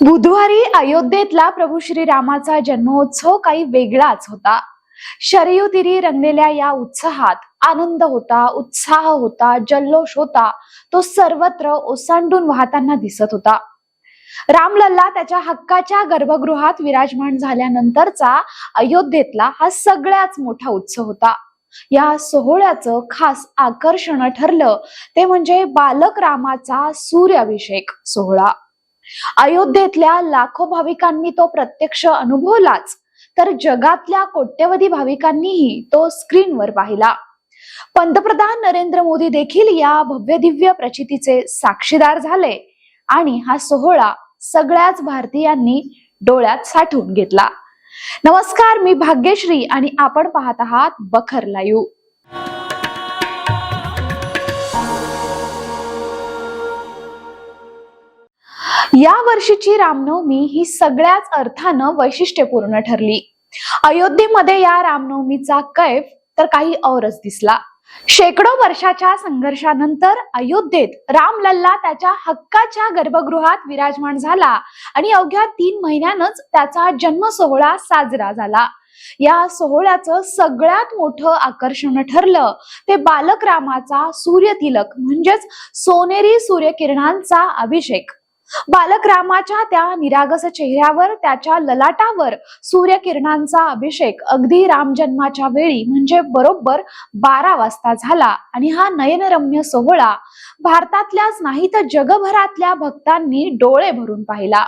बुधवारी अयोध्येतला प्रभू श्रीरामाचा जन्मोत्सव काही वेगळाच होता. शरयुतीरी रंगलेल्या या उत्साहात आनंद होता उत्साह होता जल्लोष होता तो सर्वत्र ओसांडून वाहताना दिसत होता. रामलल्ला त्याच्या हक्काच्या गर्भगृहात विराजमान झाल्यानंतरचा अयोध्येतला हा सगळ्यात मोठा उत्सव होता. या सोहळ्याचं खास आकर्षण ठरलं ते म्हणजे बालक रामाचा सूर्याभिषेक सोहळा. अयोध्येतल्या लाखो भाविकांनी तो प्रत्यक्ष अनुभवलाच तर जगातल्या कोट्यवधी भाविकांनीही तो स्क्रीनवर पाहिला. पंतप्रधान नरेंद्र मोदी देखील या भव्य दिव्य प्रचितीचे साक्षीदार झाले आणि हा सोहळा सगळ्याच भारतीयांनी डोळ्यात साठवून घेतला. नमस्कार मी भाग्यश्री आणि आपण पाहत आहात बखर लाईव्ह. या वर्षीची रामनवमी ही सगळ्याच अर्थानं वैशिष्ट्यपूर्ण ठरली. अयोध्येमध्ये या रामनवमीचा कैफ तर काही औरच दिसला. शेकडो वर्षाच्या संघर्षानंतर अयोध्येत रामलल्ला त्याच्या हक्काच्या गर्भगृहात विराजमान झाला आणि अवघ्या तीन महिन्यानच त्याचा जन्म सोहळा साजरा झाला. या सोहळ्याचं सगळ्यात मोठं आकर्षण ठरलं ते बालक रामाचा सूर्यतिलक म्हणजेच सोनेरी सूर्यकिरणांचा अभिषेक. बालक रामाच्या त्या निरागस चेहऱ्यावर त्याच्या ललाटावर सूर्यकिरणांचा अभिषेक अगदी राम जन्माच्या वेळी म्हणजे बरोबर बारा वाजता झाला. आणि हा नयनरम्य सोहळा भारतातल्याच नाही तर जगभरातल्या भक्तांनी डोळे भरून पाहिला.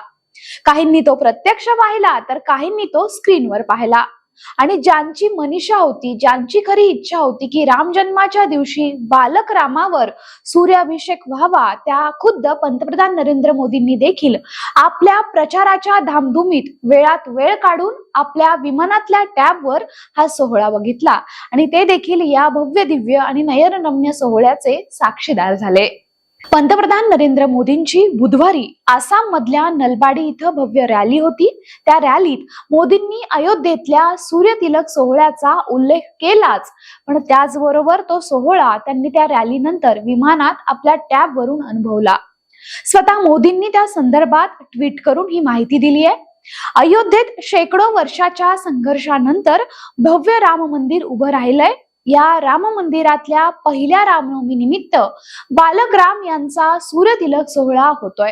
काहींनी तो प्रत्यक्ष पाहिला तर काहींनी तो स्क्रीनवर पाहिला. आणि ज्यांची मनीषा होती ज्यांची खरी इच्छा होती की राम जन्माच्या दिवशी बालक रामावर सूर्याभिषेक व्हावा त्या खुद्द पंतप्रधान नरेंद्र मोदींनी देखील आपल्या प्रचाराच्या धामधुमीत वेळात वेळ काढून आपल्या विमानातल्या टॅबवर हा सोहळा बघितला. आणि ते देखील या भव्य दिव्य आणि नयनरम्य सोहळ्याचे साक्षीदार झाले. पंतप्रधान नरेंद्र मोदींची बुधवारी आसाम मधल्या नलबाडी इथं भव्य रॅली होती. त्या रॅलीत मोदींनी अयोध्येतल्या सूर्यतिलक सोहळ्याचा उल्लेख केलाच. पण त्याचबरोबर तो सोहळा त्यांनी त्या रॅलीनंतर विमानात आपल्या टॅब वरून अनुभवला. स्वतः मोदींनी त्या संदर्भात ट्विट करून ही माहिती दिली आहे अयोध्येत शेकडो वर्षाच्या संघर्षानंतर भव्य राम मंदिर उभं राहिलंय. या राम मंदिरातल्या पहिल्या रामनवमी निमित्त बालक राम यांचा सूर्यतिलक सोहळा होतोय.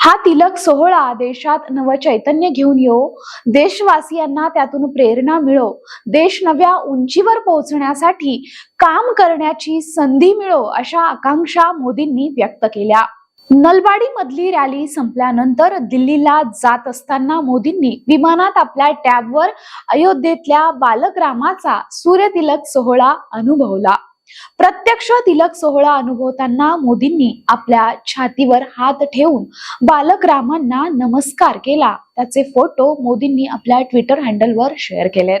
हा तिलक सोहळा देशात नवचैतन्य घेऊन येऊ देशवासियांना त्यातून प्रेरणा मिळो. देश नव्या उंचीवर पोहोचण्यासाठी काम करण्याची संधी मिळो अशा आकांक्षा मोदींनी व्यक्त केल्या. नलबाडी मधली रॅली संपल्यानंतर दिल्लीला जात असताना मोदींनी विमानात आपल्या टॅबवर अयोध्येतल्या बालग्रामाचा सूर्यतिलक सोहळा अनुभवला. प्रत्यक्ष तिलक सोहळा अनुभवताना मोदींनी आपल्या छातीवर हात ठेवून बालग्रामांना नमस्कार केला. त्याचे फोटो मोदींनी आपल्या ट्विटर हँडलवर शेअर केलेत.